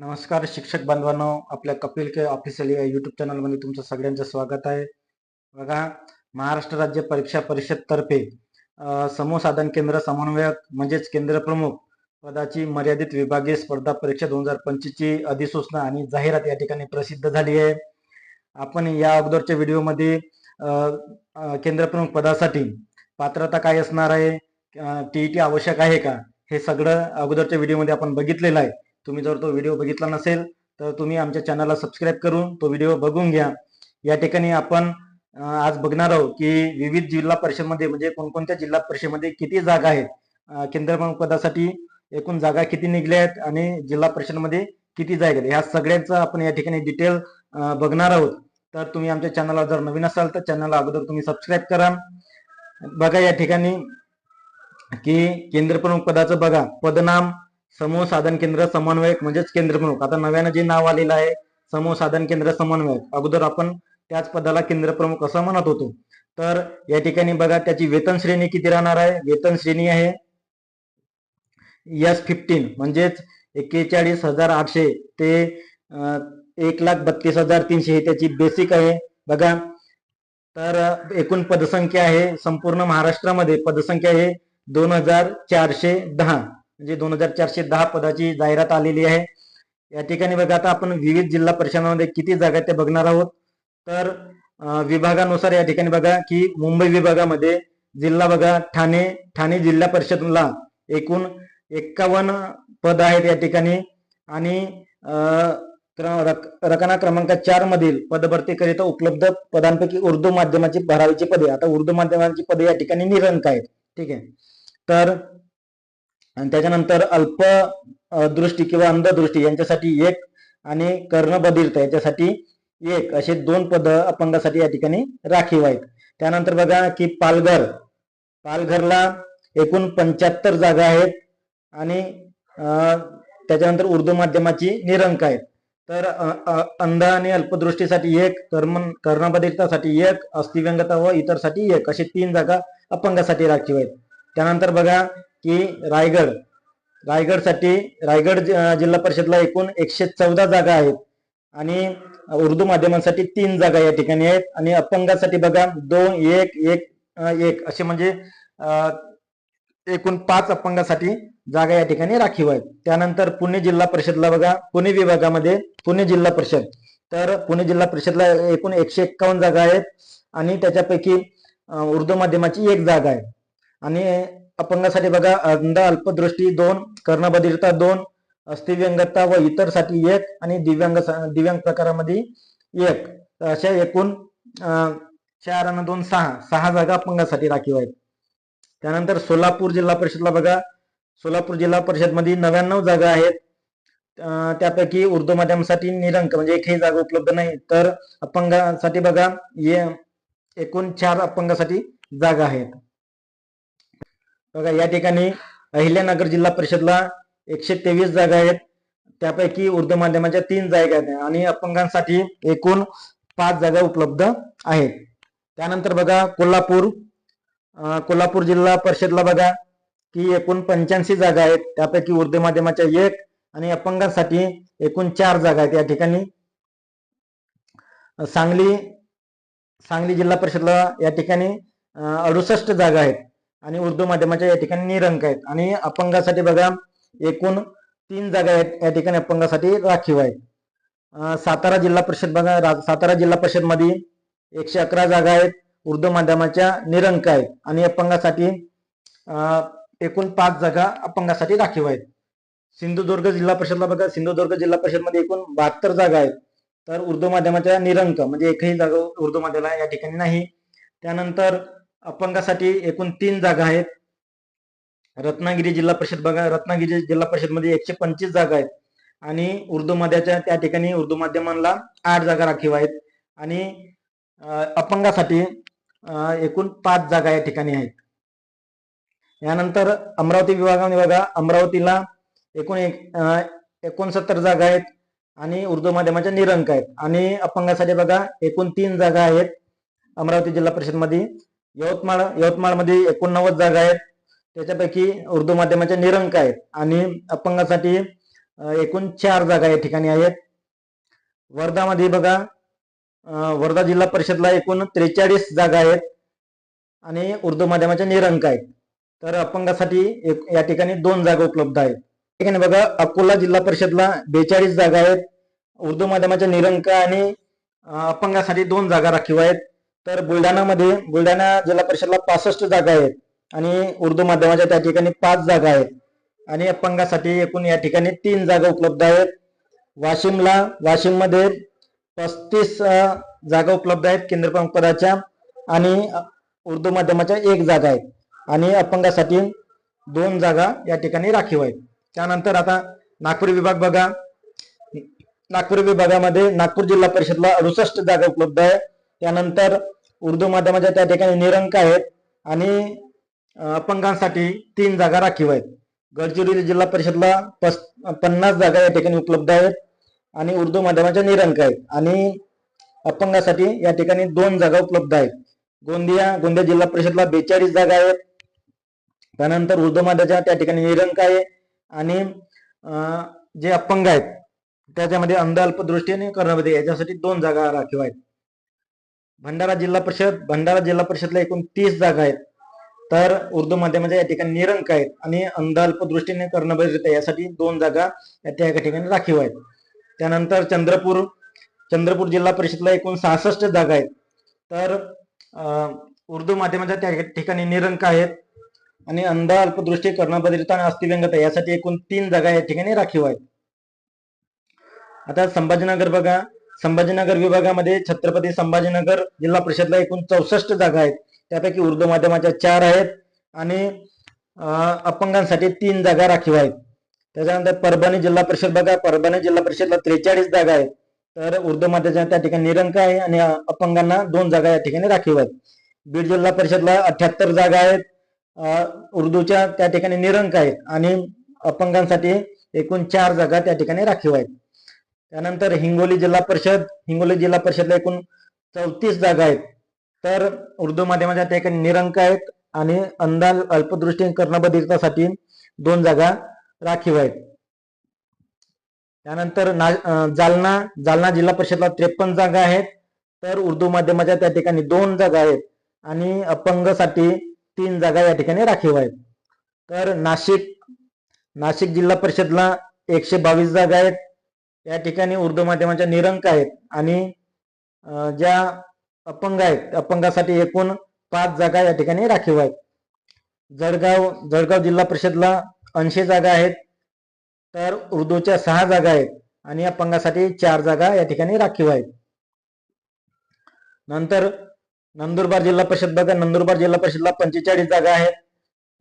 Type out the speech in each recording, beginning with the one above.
नमस्कार शिक्षक बांधवांनो आपल्या कपिल के ऑफिशियल या युट्यूब चॅनलमध्ये तुमचं सगळ्यांचं स्वागत आहे. बघा महाराष्ट्र राज्य परीक्षा परिषद तर्फे समूह साधन केंद्र समन्वयक म्हणजेच केंद्र प्रमुख पदाची मर्यादित विभागीय स्पर्धा परीक्षा दोन हजार पंचवीसची अधिसूचना आणि जाहिरात या ठिकाणी प्रसिद्ध झाली आहे. आपण या अगोदरच्या व्हिडिओमध्ये केंद्र प्रमुख पदासाठी पात्रता काय असणार आहे? टीईटी आवश्यक आहे का? हे सगळं अगोदरच्या व्हिडिओमध्ये आपण बघितलेलं आहे. तुम्ही जर तो व्हिडिओ बघितला नसेल तर तुम्ही आमच्या चॅनलला सबस्क्राईब करून तो व्हिडिओ बघून घ्या. या ठिकाणी आपण आज बघणार आहोत की विविध जिल्हा परिषदमध्ये म्हणजे कोणकोणत्या जिल्हा परिषदमध्ये किती जागा आहेत. केंद्रप्रमुख पदासाठी एकूण जागा किती निघल्या आहेत आणि जिल्हा परिषदमध्ये किती जागा आहेत. ह्या सगळ्यांचं आपण या ठिकाणी डिटेल बघणार आहोत. तर तुम्ही आमच्या चॅनलला जर नवीन असाल तर चॅनलला अगोदर तुम्ही सबस्क्राईब करा. बघा या ठिकाणी की केंद्रप्रमुख पदाचं बघा. पदनाम समूह साधन केंद्र समन्वयक म्हणजेच केंद्र प्रमुख आता नव्यानं जे नाव आलेलं आहे समूह साधन केंद्र समन्वयक. अगोदर आपण त्याच पदाला केंद्र प्रमुख असं म्हणत होतो. तर या ठिकाणी बघा त्याची वेतन श्रेणी किती राहणार आहे? वेतन श्रेणी आहे एस फिफ्टीन म्हणजेच एक्केचाळीस हजार आठशे ते एक लाख बत्तीस हजार तीनशे ही त्याची बेसिक आहे. बघा तर एकूण पदसंख्या आहे संपूर्ण महाराष्ट्रामध्ये. पदसंख्या आहे दोन हजार चारशे दहा. म्हणजे दोन हजार चारशे दहा पदाची जाहिरात आलेली आहे. या ठिकाणी बघा आता आपण विविध जिल्हा परिषदामध्ये किती जागा ते बघणार आहोत. तर विभागानुसार या ठिकाणी बघा की मुंबई विभागामध्ये जिल्हा बघा ठाणे ठाणे जिल्हा परिषदला एकूण एक्कावन्न पद आहेत या ठिकाणी. आणि अं, रक- रकाना क्रमांक चार मधील पदभरतीकरिता उपलब्ध पदांपैकी उर्दू माध्यमाची भरावीची पदे. आता उर्दू माध्यमाची पदे या ठिकाणी निरंक आहेत. ठीक आहे. तर आणि त्याच्यानंतर अल्प दृष्टी किंवा अंधदृष्टी यांच्यासाठी एक आणि कर्णबधिरता याच्यासाठी एक असे दोन पद अपंगासाठी या ठिकाणी राखीव आहेत. त्यानंतर बघा की पालघर. पालघरला एकूण पंच्याहत्तर जागा आहेत आणि त्याच्यानंतर उर्दू माध्यमाची निरंक आहेत. तर अंध आणि अल्पदृष्टीसाठी एक कर्म कर्णबधिरतासाठी एक अस्थिव्यंगता व इतरसाठी एक असे तीन जागा अपंगासाठी राखीव आहेत. त्यानंतर बघा की रायगड रायगडसाठी रायगड जिल्हा परिषदला एकूण एकशे चौदा जागा आहेत. आणि उर्दू माध्यमांसाठी तीन जागा या ठिकाणी आहेत. आणि अपंगासाठी बघा दोन एक एक एक असे म्हणजे एकूण पाच अपंगासाठी जागा या ठिकाणी राखीव आहेत. त्यानंतर पुणे जिल्हा परिषदला बघा पुणे विभागामध्ये पुणे जिल्हा परिषद. तर पुणे जिल्हा परिषदला एकूण एकशे एक्कावन्न जागा आहेत. आणि त्याच्यापैकी उर्दू माध्यमाची एक जागा आहे. आणि अपंगासाठी बघा अंध अल्पदृष्टी दोन कर्णबधिरता दोन अस्थिव्यंगता व इतरसाठी एक आणि दिव्यांग दिव्यांग प्रकारामध्ये एक. अशा एकूण चार आणि दोन सहा. सहा जागा अपंगासाठी राखीव आहेत. त्यानंतर सोलापूर जिल्हा परिषदला बघा. सोलापूर जिल्हा परिषदमध्ये नव्याण्णव जागा आहेत. त्यापैकी उर्दू माध्यमासाठी निरंक म्हणजे एकही जागा उपलब्ध नाही. तर अपंगासाठी बघा ये एकूण चार अपंगासाठी जागा आहेत. बघा या ठिकाणी अहिल्यानगर जिल्हा परिषदला एकशे तेवीस जागा आहेत. त्यापैकी उर्दू माध्यमाच्या तीन जागा आहेत आणि अपंगांसाठी एकूण पाच जागा उपलब्ध आहेत. त्यानंतर बघा कोल्हापूर कोल्हापूर जिल्हा परिषदला बघा की एकूण पंच्याऐंशी जागा आहेत. त्यापैकी उर्दू माध्यमाच्या एक आणि अपंगांसाठी एकूण चार जागा आहेत. या ठिकाणी सांगली सांगली जिल्हा परिषदला या ठिकाणी अडुसष्ट जागा आहेत. आणि उर्दू माध्यमाच्या या ठिकाणी निरंक आहेत. आणि अपंगासाठी बघा एकूण तीन जागा आहेत या ठिकाणी अपंगासाठी राखीव आहेत. सातारा जिल्हा परिषद बघा रा- सातारा जिल्हा परिषदमध्ये एकशे अकरा जागा आहेत उर्दू माध्यमाच्या निरंक आहेत. आणि अपंगासाठी एकूण पाच जागा अपंगासाठी राखीव आहेत. सिंधुदुर्ग जिल्हा परिषदला बघा सिंधुदुर्ग जिल्हा परिषदमध्ये एकूण बहात्तर जागा आहेत. तर उर्दू माध्यमाच्या निरंक म्हणजे एकही जागा उर्दू माध्यमाला या ठिकाणी नाही. त्यानंतर अपंगासाठी एकूण तीन जागा आहेत. रत्नागिरी जिल्हा परिषद बघा रत्नागिरी जिल्हा परिषदमध्ये एकशे पंचवीस जागा आहेत. आणि उर्दू मध्याच्या त्या ठिकाणी उर्दू माध्यमांना आठ जागा राखीव आहेत. आणि अपंगासाठी एकूण पाच जागा या ठिकाणी आहेत. यानंतर अमरावती विभागामध्ये बघा अमरावतीला एकूण एक एकोणसत्तर जागा आहेत आणि उर्दू माध्यमाच्या निरंक आहेत. आणि अपंगासाठी बघा एकूण तीन जागा आहेत अमरावती जिल्हा परिषदमध्ये यवतमाळ यवतमाळमध्ये एकोणनव्वद जागा आहेत. त्याच्यापैकी उर्दू माध्यमाच्या निरंक आहेत. आणि अपंगासाठी एकूण चार जागा या ठिकाणी आहेत. वर्धामध्ये बघा वर्धा जिल्हा परिषदला एकूण त्रेचाळीस जागा आहेत. आणि उर्दू माध्यमाच्या निरंक आहेत. तर अपंगासाठी एक- या ठिकाणी दोन जागा उपलब्ध आहेत. या ठिकाणी बघा अकोला जिल्हा परिषदला बेचाळीस जागा आहेत. उर्दू माध्यमाच्या निरंक आणि अपंगासाठी दोन जागा राखीव आहेत. तर बुलढाणामध्ये बुलढाणा जिल्हा परिषदला पासष्ट जागा आहेत आणि उर्दू माध्यमाच्या त्या ठिकाणी पाच जागा आहेत. आणि अपंगासाठी एकूण या ठिकाणी तीन जागा उपलब्ध आहेत. वाशिमला वाशिममध्ये पस्तीस जागा उपलब्ध आहेत केंद्रप्रमुख पदाच्या आणि उर्दू माध्यमाच्या एक जागा आहेत. आणि अपंगासाठी दोन जागा या ठिकाणी राखीव आहेत. त्यानंतर आता नागपूर विभाग बघा. नागपूर विभागामध्ये नागपूर जिल्हा परिषदला अडुसष्ट जागा उपलब्ध आहे. त्यानंतर उर्दू माध्यमाच्या त्या ठिकाणी निरंक आहेत आणि अपंगांसाठी तीन जागा राखीव आहेत. गडचिरोली जिल्हा परिषदला पस पन्नास जागा या ठिकाणी उपलब्ध आहेत आणि उर्दू माध्यमाच्या निरंक आहेत आणि अपंगासाठी या ठिकाणी दोन जागा उपलब्ध आहेत. गोंदिया गोंदिया जिल्हा परिषदला बेचाळीस जागा आहेत. त्यानंतर उर्दू माध्यमाच्या त्या ठिकाणी निरंक आहे आणि जे अपंग आहेत त्याच्यामध्ये अंध अल्पदृष्टी आणि कर्णबधी याच्यासाठी दोन जागा राखीव आहेत. भंडारा जिल्हा परिषद भंडारा जिल्हा परिषदला एकूण तीस जागा आहेत. तर उर्दू माध्यमाच्या या ठिकाणी निरंक आहेत आणि अंध अल्पदृष्टीने कर्णबधित यासाठी दोन जागा या त्या ठिकाणी राखीव आहेत. त्यानंतर चंद्रपूर चंद्रपूर जिल्हा परिषदला एकूण सहासष्ट जागा आहेत. तर अं, उर्दू माध्यमाच्या त्या ठिकाणी निरंक आहेत आणि अंध अल्पदृष्टी कर्णबधिरता आणि अस्थिव्यंगता यासाठी एकूण तीन जागा या ठिकाणी राखीव आहेत. आता संभाजीनगर बघा. संभाजीनगर विभागामध्ये छत्रपती संभाजीनगर जिल्हा परिषदला एकूण चौसष्ट जागा आहेत. त्यापैकी उर्दू माध्यमाच्या चार आहेत आणि अपंगांसाठी तीन जागा राखीव आहेत. त्याच्यानंतर परभणी जिल्हा परिषद बघा परभणी जिल्हा परिषदला त्रेचाळीस जागा आहेत. तर उर्दू माध्यमाच्या त्या ठिकाणी निरंक आहे आणि अपंगांना दोन जागा या ठिकाणी राखीव आहेत. बीड जिल्हा परिषदला अठ्याहत्तर जागा आहेत. उर्दूच्या त्या ठिकाणी निरंक आहेत आणि अपंगांसाठी एकूण चार जागा त्या ठिकाणी राखीव आहेत. त्यानंतर हिंगोली जिल्हा परिषद हिंगोली जिल्हा परिषदला एकूण चौतीस जागा आहेत. तर उर्दू माध्यमाच्या त्या ठिकाणी निरंक आहेत आणि अंदाज अल्पदृष्टी कर्णबधिरतासाठी दोन जागा राखीव आहेत. त्यानंतर ना जालना जालना जिल्हा परिषदला त्रेपन्न जागा आहेत. तर उर्दू माध्यमाच्या त्या ठिकाणी दोन जागा आहेत आणि अपंगसाठी तीन जागा या ठिकाणी राखीव आहेत. तर नाशिक नाशिक जिल्हा परिषदला एकशे बावीस जागा आहेत. या ठिकाणी उर्दू माध्यमाच्या निरंक आहेत आणि ज्या अपंग आहेत अपंगासाठी एकूण पाच जागा या ठिकाणी राखीव आहेत. जळगाव जळगाव जिल्हा परिषदला ऐंशी जागा आहेत तर उर्दूच्या सहा जागा आहेत आणि अपंगासाठी चार जागा या ठिकाणी राखीव आहेत. नंतर नंदुरबार जिल्हा परिषद बघा नंदुरबार जिल्हा परिषदला पंचेचाळीस जागा आहेत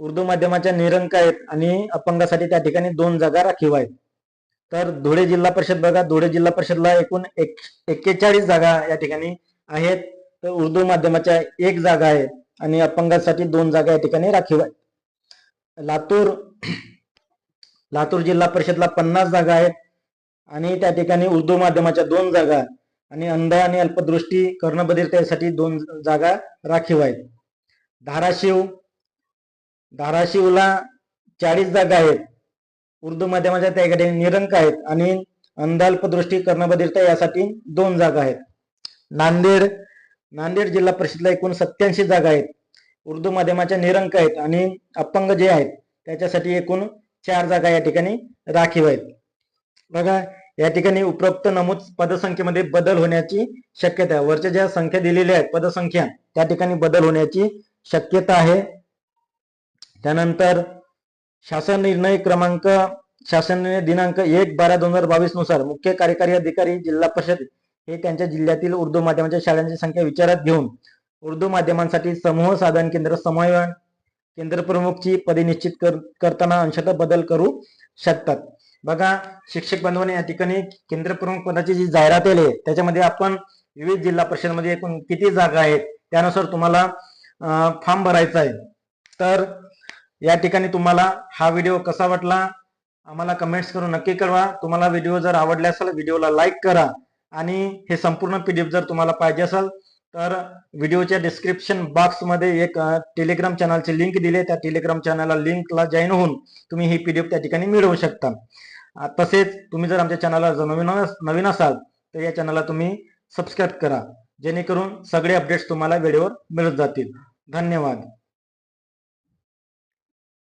उर्दू माध्यमाच्या निरंक आहेत आणि अपंगासाठी त्या ठिकाणी दोन जागा राखीव आहेत. तर धुळे जिल्हा परिषद बघा धुळे जिल्हा परिषदला एकूण एक एक्केचाळीस जागा या ठिकाणी आहेत. तर उर्दू माध्यमाच्या एक जागा आहे आणि अपंगासाठी दोन जागा या ठिकाणी राखीव आहेत. लातूर लातूर जिल्हा परिषदला पन्नास जागा आहेत आणि त्या ठिकाणी उर्दू माध्यमाच्या दोन जागा आणि अंध आणि अल्पदृष्टी कर्णबधिरतेसाठी दोन जागा राखीव आहेत. धाराशिव धाराशिवला चाळीस जागा आहेत. उर्दू माध्यमाच्या त्या ठिकाणी निरंक आहेत आणि अंध अल्पदृष्टी यासाठी दोन जागा आहेत. नांदेड नांदेड जिल्हा परिषदला एकूण सत्याऐंशी जागा आहेत. उर्दू माध्यमाच्या निरंक आहेत आणि अपंग जे आहेत त्याच्यासाठी एकूण चार जागा या ठिकाणी राखीव आहेत. बघा या ठिकाणी उपरोक्त नमूद पदसंख्येमध्ये बदल होण्याची शक्यता आहे. वरच्या ज्या संख्या दिलेल्या आहेत पदसंख्या त्या ठिकाणी बदल होण्याची शक्यता आहे. त्यानंतर शासन निर्णय क्रमांक शासन निर्णय दिनांक एक बारा दोन हजार बावीसनुसार मुख्य कार्यकारी अधिकारी जिल्हा परिषद हे त्यांच्या जिल्ह्यातील उर्दू माध्यमाच्या शाळांची संख्या विचारात घेऊन उर्दू माध्यमांसाठी समूह साधन केंद्र समायोजन केंद्र प्रमुखची पदे निश्चित कर, करताना अंशतः बदल करू शकतात. बघा शिक्षक बांधवांनी या ठिकाणी केंद्र प्रमुख पदाची जी जाहिरात आली आहे त्याच्यामध्ये आपण विविध जिल्हा परिषदमध्ये एकूण किती जागा आहेत त्यानुसार तुम्हाला फॉर्म भरायचा आहे. तर या ठिकाणी तुम्हाला हा व्हिडिओ कसा वाटला? आम्हाला कमेंट्स करून नक्की कळवा. तुम्हाला व्हिडिओ जर आवडला असेल व्हिडिओला लाईक करा. आणि हे संपूर्ण पीडीएफ जर तुम्हाला पाहिजे असेल तर व्हिडिओच्या डिस्क्रिप्शन बॉक्समध्ये एक टेलिग्राम चॅनलची लिंक दिली त्या टेलिग्राम चॅनलला लिंकला जॉईन होऊन तुम्ही ही पीडीएफ त्या ठिकाणी मिळवू शकता. तसेच तुम्ही जर आमच्या चॅनलला जर नवीन नवीन असाल तर या चॅनलला तुम्ही सबस्क्राईब करा. जेणेकरून सगळे अपडेट्स तुम्हाला वेळेवर मिळत जातील. धन्यवाद.